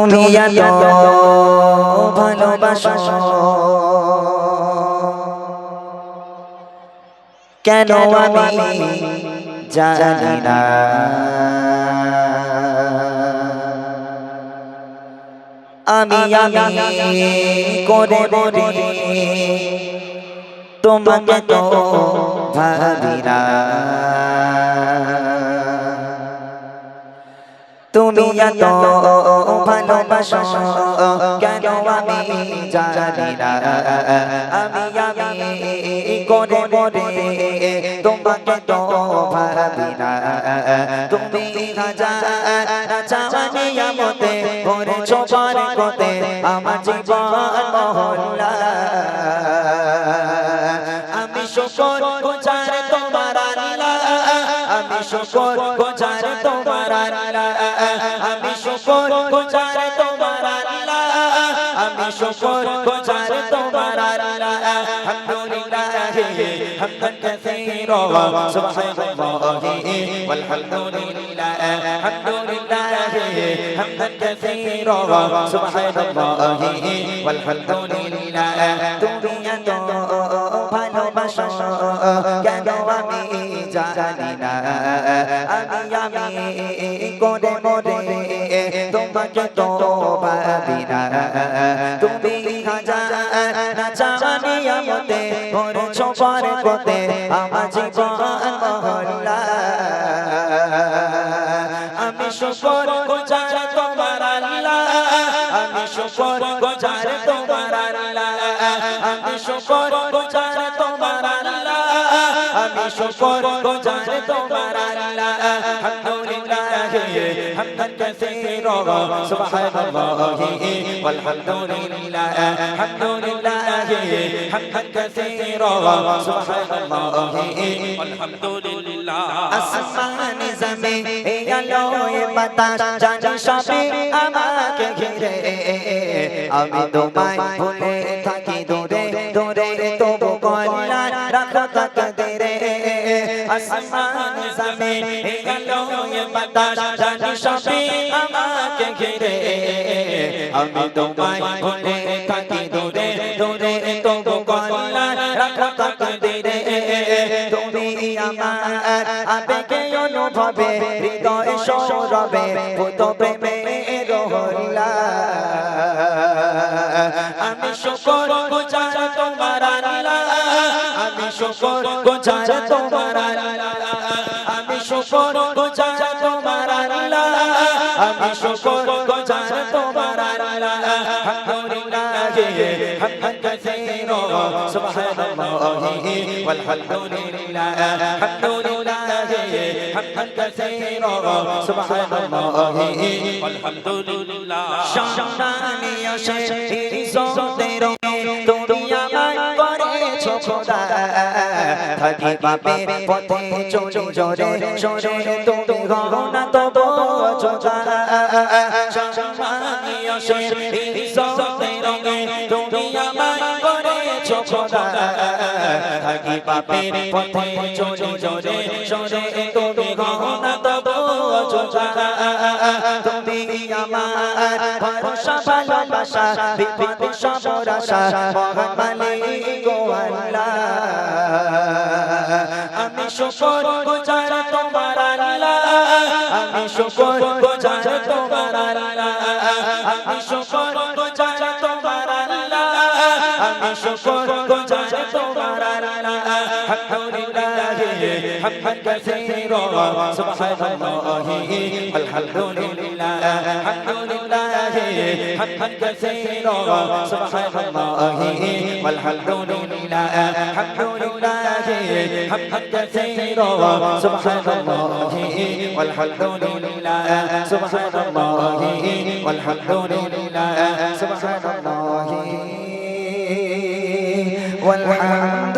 তুমি এত ভালোবাসো কেন আমি জানি না আমি আমি করে বলে তোমাকে তো ভাবি না তুমি এত ভালোবাসো কেন আমি জানি না আমি আমি করে বলে তোমাকে তো ভাবি না তুমি হাজার চাওয়ানি আমতে ভরে ছোপার কোতে আমার জীবন মহল্লা আমি শুকর গুজার তোমার আমি শুকর গুজার তোমার আল্লাহ। আমি শুকর গুজার তোমার আল্লাহ। আমি শুকর গুজার তোমার আল্লাহ। আলহামদুলিল্লাহ হামদান কাসীরা, সুবহানাল্লাহি, ওয়ালহামদুলিল্লাহ আলহামদুলিল্লাহ হামদান কাসীরা, সুবহানাল্লাহি, ওয়ালহামদুলিল্লাহ। তুমি এত ভালোবাসো কেন আমি করে মরে তোমাকে তো ভাবি না তুমি হাজার না জানি আমতে ভরে ছোপার কোতে আমার জীবন মহল্লা। আমি শুকর গুজার তোমার আল্লাহ, আমি শুকর গুজার তোমার আল্লাহ। আমি শুকর গুজার তোমার আমি শুকর গুজার তোমার আল্লাহ। আলহামদুলিল্লাহ হামদান কাসীরা সুবহানাল্লাহি ওয়ালহামদুলিল্লাহ আলহামদুলিল্লাহ হামদান কাসীরা সুবহানাল্লাহি, আলহামদুলিল্লাহ। আসমান জমি এই আলোয় বাতাস, জানি সবে আমাকে ঘিরে। আমি তোমায় ভুলে থাকি দূরে। দূরে তবু কল্যাণ রাখো তাকদিরে আসমান জমি এই আলোয় বাতাস জানি সবে আমাকে ঘিরে। আমি তোমায় ভুলে থাকি দূরে দূরে তবু কল্যাণ রাখো তাকদিরে তুমি আমার আবেগে অনুভবে হৃদয় সৌরভে ভূত প্রেমে রহলা। আমি শুকর শুকর গুজার তোমার আল্লাহ আমি শুকর গুজার তোমার আল্লাহ আমি শুকর গুজার তোমার আল্লাহ আলহামদুলিল্লাহ হামদান কাসীরা সুবহানাল্লাহি والحمدلله الحمد لله حمدا كثيرا سبحان الله আলহামদুলিল্লাহ সম্মানী আসে ইজ্জতের তুমি আমায় করেছো খোদা থাকি বাপের পথে চলি জোরে সরে তুমি গো না তবু চোখা সম্মানী আসে ইজ্জতের তুমি আমায় করেছো খোদা থাকি বাপের পথে চলি জোরে সরে তুমি গো না তবু চোখা তুমি আমার ভরসা ভালোবাসা বিপদ সবর আশা মহান শুকর গুজার তোমার আল্লাহ আমি শুকর গুজার তোমার আল্লাহ আমি শুকর গুজার তোমার আল্লাহ আমি শুকর গুজার তোমার আল্লাহ আলহামদুলিল্লাহ হামদান কাসীরা সুবহানাল্লাহি আলহামদুলিল্লাহ আলহামদুলিল্লাহ হামদান কাসীরা সুবহানাল্লাহি والحمدلله الحمد لله حمدا كثيرا سبحان الله والحمد لله سبحان الله والحمد لله سبحان الله والحمد